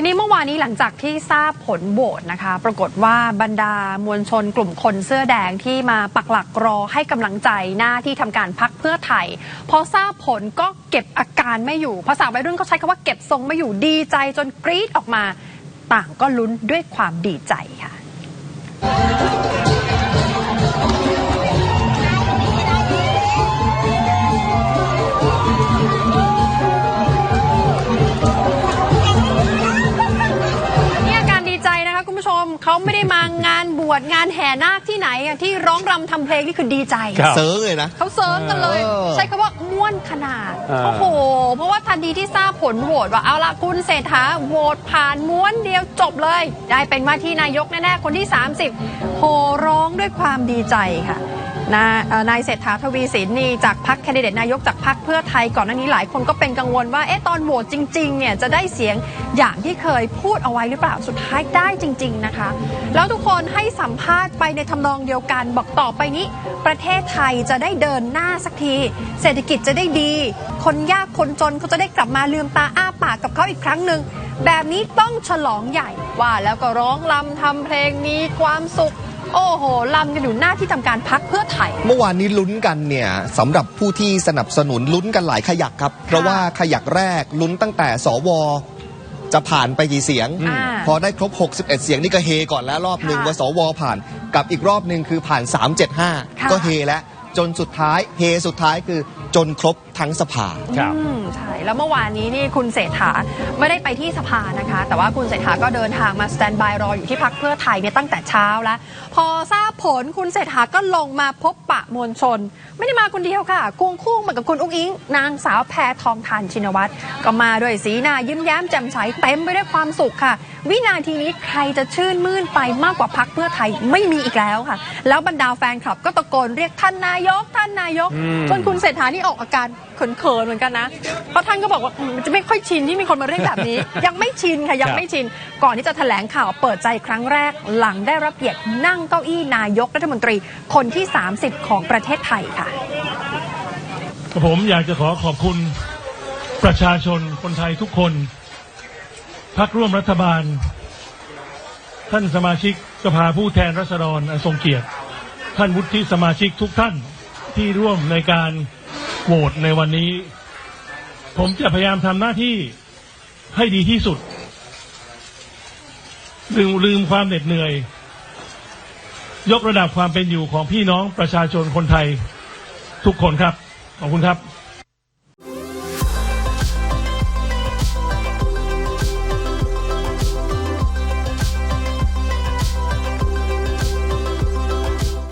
ทีนี้เมื่อวานนี้หลังจากที่ทราบผลโหวตนะคะ ปรากฏว่าบรรดามวลชนกลุ่มคนเสื้อแดงที่มาปักหลักรอให้กำลังใจหน้าที่ทำการพักเพื่อไทย พอทราบผลก็เก็บอาการไม่อยู่ ภาษาวัยรุ่นเขาใช้คำว่าเก็บทรงไม่อยู่ดีใจจนกรี๊ดออกมา ต่างก็ลุ้นด้วยความดีใจค่ะ ไม่ได้มางานบวชงานแห่นาคที่ไหนอะที่ร้องรำทำเพลงนี่คือดีใจ ครับ เซิร์งเลยนะ เขาเซิร์ฟกันเลย เออ ใช้คำว่าม่วนขนาด อ่า โอ้โห เพราะว่าทันทีที่ทราบผลโหวตว่าเอาละคุณเศรษฐาโหวตผ่านม้วนเดียวจบเลย ได้เป็นว่าที่นายกแน่ ๆ คนที่ 30 โหร้องด้วยความดีใจค่ะ นานายเศรษฐาทวีสินนี่จากพรรคแคนดิเดตนายกจากพรรคเพื่อไทยก่อนหน้านี้หลายคนก็เป็นกังวลว่าเอ๊ะตอนโหวตจริงๆเนี่ยจะได้เสียงอย่างที่เคยพูดเอาไว้หรือเปล่าสุดท้ายได้จริง ๆนะคะ แล้วทุกคนให้สัมภาษณ์ไปในทำนองเดียวกัน บอกต่อไปนี้ ประเทศไทยจะได้เดินหน้าสักที เศรษฐกิจจะได้ดี คนยากคนจนเขาจะได้กลับมาลืมตาอ้าปากกับเขาอีกครั้งหนึ่งแบบนี้ต้องฉลองใหญ่ว่าแล้วก็ร้องลำทำเพลงมีความสุข โอ้โหลำกันอยู่หน้าที่ทำการพักเพื่อไทย เมื่อวานนี้ลุ้นกันเนี่ยสำหรับผู้ที่สนับสนุนลุ้นกันหลายขยักครับ เพราะว่าขยักแรกลุ้นตั้งแต่สว จะผ่านไปกี่เสียง อ่าพอได้ครบ 61 เสียงนี่ก็เฮก่อนแล้วรอบหนึ่งค่ะว่าสวผ่านกับอีกรอบหนึ่งคือผ่าน ค่ะ 375 ก็เฮแล้วจนสุดท้ายเฮสุดท้ายคือ จนครบทั้งสภา ครับ อืมใช่แล้วเมื่อวานนี้นี่คุณเศรษฐาไม่ได้ไปที่สภานะคะ แต่ว่าคุณเศรษฐาก็เดินทางมาสแตนบายรออยู่ที่พักเพื่อไทยเนี่ยตั้งแต่เช้าแล้ว พอทราบผลคุณเศรษฐาก็ลงมาพบปะมวลชน ไม่ได้มาคนเดียวค่ะควงคู่มากับคุณอุ้งอิง นางสาวแพทองทานชินวัตรก็มาด้วยสีหน้ายิ้มแย้มแจ่มใสเต็มไปด้วยความสุขค่ะ วินาทีนี้ใครจะชื่นมื่นไปมากกว่าพักเพื่อไทยไม่มีอีกแล้วค่ะ แล้วบรรดาแฟนคลับก็ตะโกนเรียกท่านนายกท่านนายกอืมจนคุณเศรษฐานี่ออกอาการเขินๆเหมือนกันนะ เพราะท่านก็บอกว่าอืมมันจะไม่ค่อยชินที่มีคนมาเรียกแบบนี้ ยังไม่ชินค่ะยังไม่ชิน ก่อนที่จะแถลงข่าวเปิดใจครั้งแรกหลังได้รับเกียรตินั่งเก้าอี้นายกรัฐมนตรีคนที่ 30 ของประเทศไทยค่ะ ผมอยากจะขอขอบคุณประชาชนคนไทยทุกคน พักร่วมรัฐบาล ท่านสมาชิกสภาผู้แทนราษฎรอันทรงเกียรติ ท่านวุฒิสมาชิกทุกท่านที่ร่วมในการโหวตในวันนี้ ผมจะพยายามทำหน้าที่ให้ดีที่สุด ลืมลืมความเหน็ดเหนื่อย ยกระดับความเป็นอยู่ของพี่น้องประชาชนคนไทย ทุกคนครับ ขอบคุณครับ